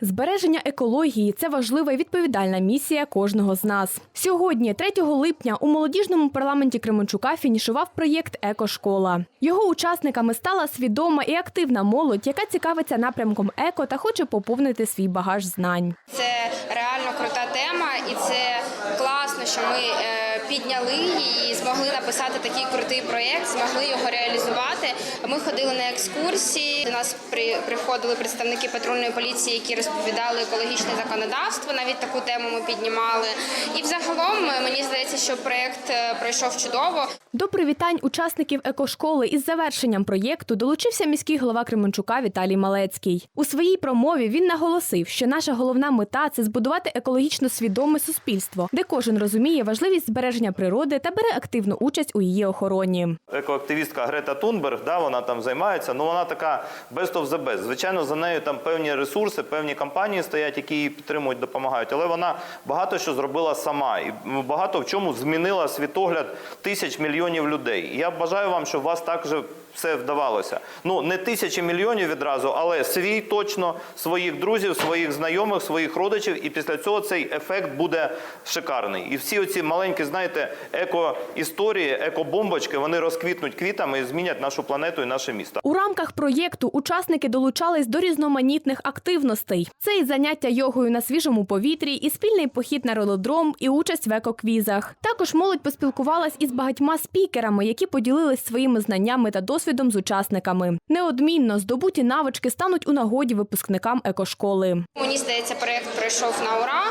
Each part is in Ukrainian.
Збереження екології це важлива і відповідальна місія кожного з нас. Сьогодні, 3 липня, у молодіжному парламенті Кременчука фінішував проєкт Екошкола. Його учасниками стала свідома і активна молодь, яка цікавиться напрямком еко та хоче поповнити свій багаж знань. Це реально крута тема, і це класно, що ми е, підняли її, змогли написати такий крутий проєкт, змогли його реалізувати. Ми ходили на екскурсії. До нас при, приходили представники патрульної поліції, які розповідали екологічне законодавство. Навіть таку тему ми піднімали. І взагалом е, мені здається, що проєкт е, пройшов чудово. До привітань учасників екошколи із завершенням проєкту долучився міський голова Кременчука Віталій Малецький. У своїй промові він наголосив, що наша головна мета це збудувати екологічно свідоме суспільство, де кожен розуміє важливість збереження природи та бере активну участь у її охороні. екоактивістка Грета Тунберг, да, вона там займається, ну вона така best of the best. Звичайно, за нею там певні ресурси, певні компанії стоять, які її підтримують, допомагають. Але вона багато що зробила сама і багато в чому змінила світогляд тисяч мільйонів людей. Я бажаю вам, щоб у вас так же все вдавалося. Ну не тисячі мільйонів відразу, але свій точно своїх друзів, своїх знайомих, своїх родичів. І після цього цей ефект буде шикарний. І всі оці маленькі, знаєте, еко-історії, еко-бомбочки, вони розквітнуть квітами і змінять нашу планету і наше місто. У рамках проєкту учасники долучались до різноманітних активностей. Це і заняття йогою на свіжому повітрі, і спільний похід на ролодром, і участь в екоквізах. Також молодь поспілкувалась із багатьма спікерами, які поділились своїми знаннями та досвідом з учасниками. Неодмінно здобуті навички стануть у нагоді випускникам екошколи. Мені здається, проєкт пройшов на ура.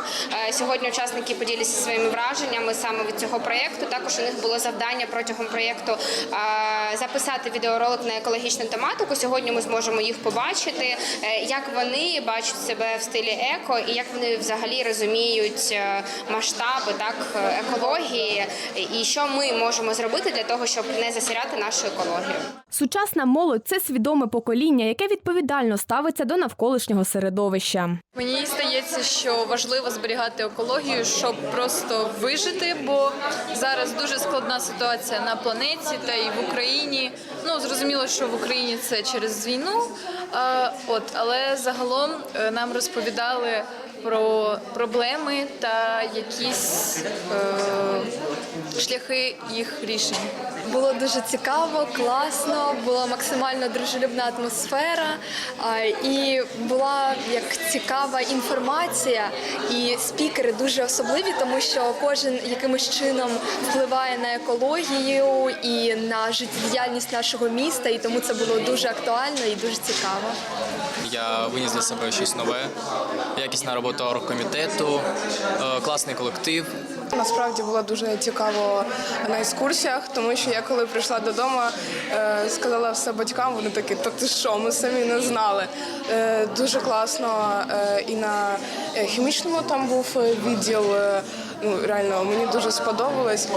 Е, Сьогодні учасники поділяться своїми враженнями саме від цього проєкту. Також у них було завдання протягом проєкту записати відеоролик на екологічну тематику. Сьогодні ми зможемо їх побачити, е, як вони бачать себе в стилі еко і як вони взагалі розуміють е, масштаби так екології, і що ми можемо зробити для того, щоб не засіряти нашу екологію. Сучасна молодь це свідоме покоління, яке відповідально ставиться до навколишнього середовища. Мені здається, що важливо зберігати екологію, щоб просто вижити, бо зараз дуже складна ситуація на планеті та і в Україні. Ну зрозуміло, що в Україні це через війну. От, але загалом е, нам розповідали про проблеми та якісь е, шляхи їх рішень. Було дуже цікаво, класно, була максимально дружелюбна атмосфера і була як цікава інформація. І спікери дуже особливі, тому що кожен якимось чином впливає на екологію і на життєдіяльність нашого міста, і тому це було дуже актуально і дуже цікаво. Я виніс для себе щось нове, якісна робота оргкомітету, е, класний колектив. Насправді було дуже цікаво на екскурсіях, тому що я коли прийшла додому, е, сказала все батькам, вони такі, та ти що, ми самі не знали. Е, Дуже класно і на хімічному там був відділ. Ну реально мені дуже сподобалось.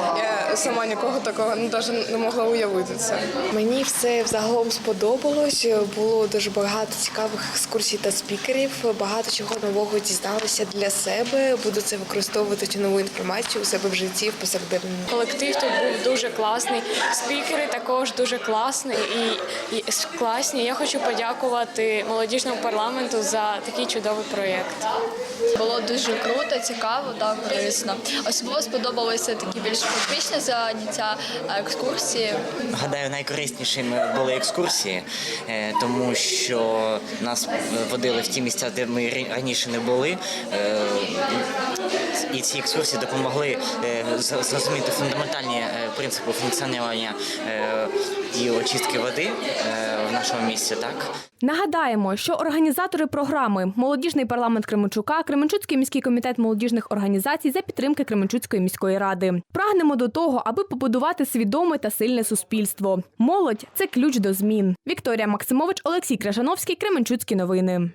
Я сама нікого такого ну, навіть не могла уявити це. Мені все взагалом сподобалось. Було дуже багато цікавих екскурсій та спікерів. Багато чого нового дізналася для себе. Буду це використовувати цю нову інформацію у себе в житті в повсякденному. Колектив тут був дуже класний. Спікери також дуже класні і, і класні. Я хочу подякувати молодіжному парламенту за такий чудовий проєкт. Було дуже круто, цікаво та корисно. Особливо сподобалися такі більш практичні заняття, екскурсії. Гадаю, найкориснішими були екскурсії, е, тому що нас водили в ті місця, де ми ра- раніше не були. Е, І ці екскурсії допомогли е, зрозуміти фундаментальні е, принципи функціонування і очистки води в нашому місті. Так Нагадаємо, що організатори програми Молодіжний парламент Кременчука, Кременчуцький міський комітет молодіжних організацій за підтримки Кременчуцької міської ради. Прагнемо до того, аби побудувати свідоме та сильне суспільство. Молодь це ключ до змін. Вікторія Максимович, Олексій Крашановський, Кременчуцькі новини.